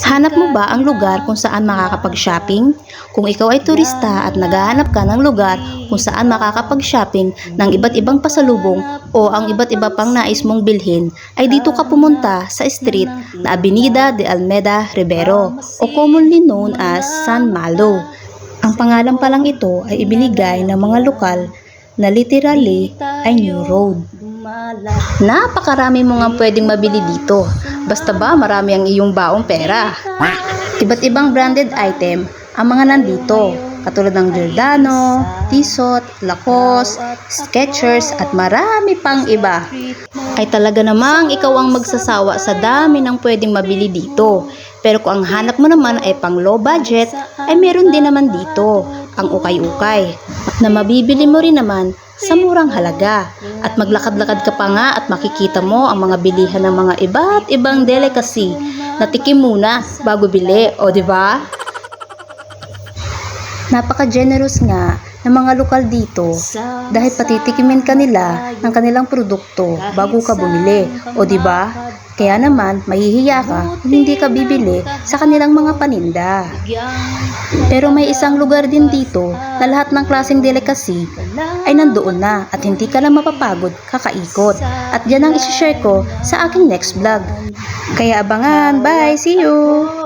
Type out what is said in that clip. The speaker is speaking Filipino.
Hanap mo ba ang lugar kung saan makakapag-shopping? Kung ikaw ay turista at naghahanap ka ng lugar kung saan makakapag-shopping ng iba't ibang pasalubong o ang iba't iba pang nais mong bilhin, ay dito ka pumunta sa street na Avenida de Almeda Rivero o commonly known as San Malo. Ang pangalan pa lang ito ay ibinigay ng mga lokal na literally ay New Road. Napakarami mo nga pwedeng mabili dito. Basta ba marami ang iyong baong pera. Iba't ibang branded item ang mga nandito. Katulad ng Giordano, Tissot, Lacoste, Skechers at marami pang iba. Ay talaga namang ikaw ang magsasawa sa dami ng pwedeng mabili dito. Pero kung ang hanap mo naman ay pang low budget, ay meron din naman dito ang ukay-ukay na mabibili mo rin naman sa murang halaga. At maglakad-lakad ka pa nga at makikita mo ang mga bilihan ng mga iba't ibang delicacy na tikim muna bago bili, o di ba? Napaka-generous nga ng mga lokal dito dahil patitikimin ka nila ng kanilang produkto bago ka bumili, o di ba? Kaya naman, mahihiya ka kung hindi ka bibili sa kanilang mga paninda. Pero may isang lugar din dito na lahat ng klaseng delicacy ay nandoon na at hindi ka lang mapapagod kakaikot. At yan ang isi-share ko sa aking next vlog. Kaya abangan, bye, see you!